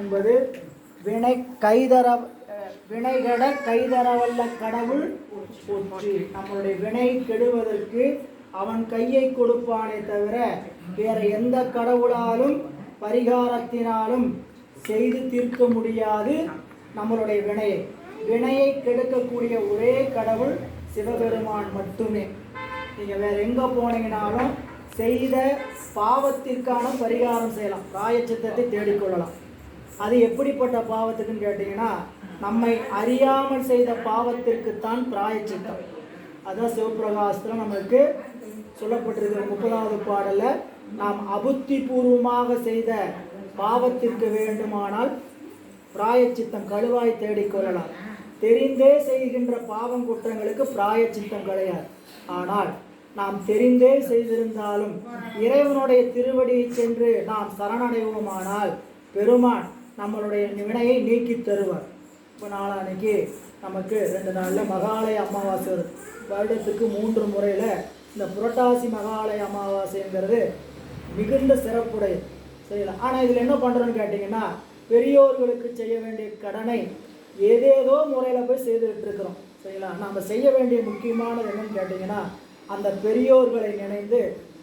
என்பது வினை கைதர வினைகட கைதரவல்ல கடவுள் போற்றி. நம்மளுடைய வினை கெடுவதற்கு அவன் கையை கொடுப்பானே தவிர வேற எந்த கடவுளாலும் பரிகாரத்தினாலும் செய்து தீர்க்க முடியாது நம்மளுடைய வினையை வினையை கெடுக்கக்கூடிய ஒரே கடவுள் சிவபெருமான் மட்டுமே. நீங்கள் வேற எங்கே போனீங்கனாலும் செய்த பாவத்திற்கான பரிகாரம் செய்யலாம். பிராயச்சித்தத்தை தேடிக்கொள்ளலாம். அது எப்படிப்பட்ட பாவத்துக்குன்னு கேட்டிங்கன்னா நம்மை அறியாமல் செய்த பாவத்திற்குத்தான் பிராயச்சித்தம். அதுதான் சிவபிரகாசத்தில் நம்மளுக்கு சொல்லப்பட்டிருக்கிற முப்பதாவது பாடலில் நாம் அபுத்தி பூர்வமாக செய்த பாவத்திற்கு வேண்டுமானால் பிராயச்சித்தம் கழுவாய் தேடிக்கொள்ளலாம் தெரிந்தே செய்கின்ற பாவம் குற்றங்களுக்கு பிராயச்சித்தம் கிடையாது. ஆனால் நாம் தெரிந்தே செய்திருந்தாலும் இறைவனுடைய திருவடியை சென்று நாம் சரணடைவோமானால் பெருமான் நம்மளுடைய வினையை நீக்கி தருவார். இப்போ நாளானைக்கு நமக்கு ரெண்டு நாளில் மகாலய அமாவாசை வருது. வருடத்துக்கு மூன்று முறையில் இந்த புரட்டாசி மகாலய அமாவாசைங்கிறது மிகுந்த சிறப்புடையது. செய்யலாம் ஆனால் இதில் என்ன பண்ணுறோன்னு கேட்டிங்கன்னா பெரியோர்களுக்கு செய்ய வேண்டிய கடனை ஏதேதோ முறையில் போய் செய்துக்கிட்டு இருக்கிறோம் சரிங்களா? நம்ம செய்ய வேண்டிய முக்கியமானது என்னன்னு கேட்டிங்கன்னா அந்த பெரியோர்களை நினைந்து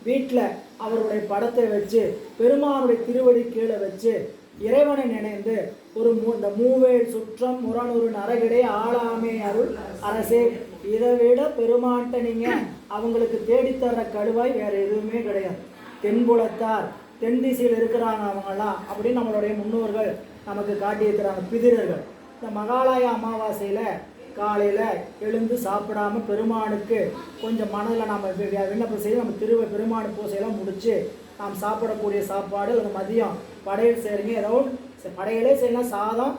வீட்டில் அவருடைய படத்தை வச்சு பெருமானுடைய திருவடி கீழே வச்சு இறைவனை நினைந்து ஒரு மூ இந்த மூவேல் சுற்றம் முரணுறு நரகிடை ஆளாமே அருள் அரசே இதை விட பெருமான்ட்ட நீங்கள் அவங்களுக்கு தேடித்தர்ற கழுவாய் வேறு எதுவுமே கிடையாது. தென்புலத்தார் தென் திசையில் இருக்கிறாங்க அவங்கெல்லாம் அப்படின்னு நம்மளுடைய முன்னோர்கள் நமக்கு காட்டியிருக்கிறாங்க பிதிரர்கள். இந்த மகாலய அமாவாசையில் காலையில் எழுந்து சாப்பிடாம பெருமானுக்கு கொஞ்சம் மனதில் நம்ம விண்ணப்பம் செய்து நம்ம திருவ பெருமாள் பூசையெல்லாம் முடித்து நாம் சாப்பிடக்கூடிய சாப்பாடு அல்லது மதியம் படையல் செய்கிறீங்க ஏதோ படையலே செய்யலாம் சாதம்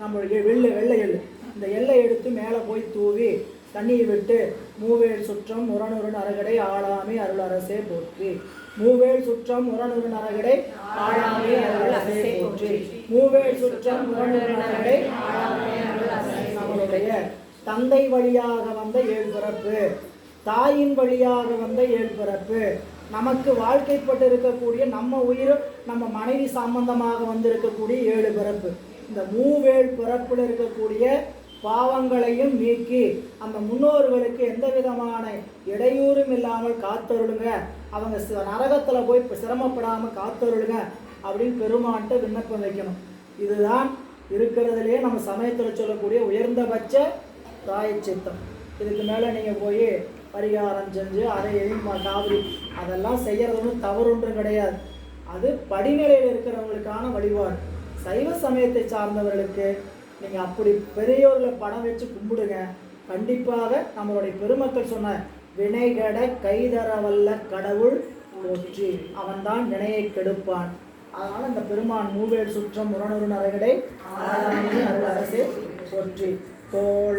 நம்மளுடைய வெள்ளை வெள்ளை எள்ளு. இந்த எல்லை எடுத்து மேலே போய் தூவி தண்ணியை விட்டு மூவேல் சுற்றம் முரணுறு நரகடை ஆளாமை அருள் அரசே போற்றி. மூவேல் சுற்றம் முரணுறு அறகடை ஆளாமை அருள் அரசே போற்றி. மூவேல் சுற்றம் முரணுறு நரகடை ஆளாமை அருள் அரசே நம்மளுடைய தந்தை வழியாக வந்த ஏழு பிறப்பு? தாயின் வழியாக வந்த ஏழ்பிறப்பு நமக்கு வாழ்க்கைப்பட்டு இருக்கக்கூடிய நம்ம உயிர் நம்ம மனைவி சம்பந்தமாக வந்திருக்கக்கூடிய ஏழு பிறப்பு. இந்த மூவேழு பிறப்பில் இருக்கக்கூடிய பாவங்களையும் நீக்கி அந்த முன்னோர்களுக்கு எந்த விதமான இடையூறும் இல்லாமல் காத்தருளுங்க. அவங்க நரகத்தில் போய் சிரமப்படாமல் காத்தருளுங்க அப்படின்னு பெருமான்ட்ட விண்ணப்பம் வைக்கணும். இதுதான் இருக்கிறதுலே நம்ம சமயத்தில் சொல்லக்கூடிய உயர்ந்தபட்ச பிராயச்சித்தம் இதுக்கு மேலே நீங்கள் போய் பரிகாரம் செஞ்சு அதை எழுதி காவிரி அதெல்லாம் செய்கிறது ஒன்றும் தவறு ஒன்றும் கிடையாது. அது படிநிலையில் இருக்கிறவங்களுக்கான வழிபாடு. சைவ சமயத்தை சார்ந்தவர்களுக்கு நீங்கள் அப்படி பெரியோர்களை படம் வச்சு கும்பிடுங்க. கண்டிப்பாக நம்மளுடைய பெருமக்கள் சொன்ன வினைகட கைதரவல்ல கடவுள் போற்றி அவன்தான் வினையை கெடுப்பான். அதனால் இந்த பெருமான் மூவேல் சுற்றம் முரணொரு நரகடை அரசே போற்றி. தோழ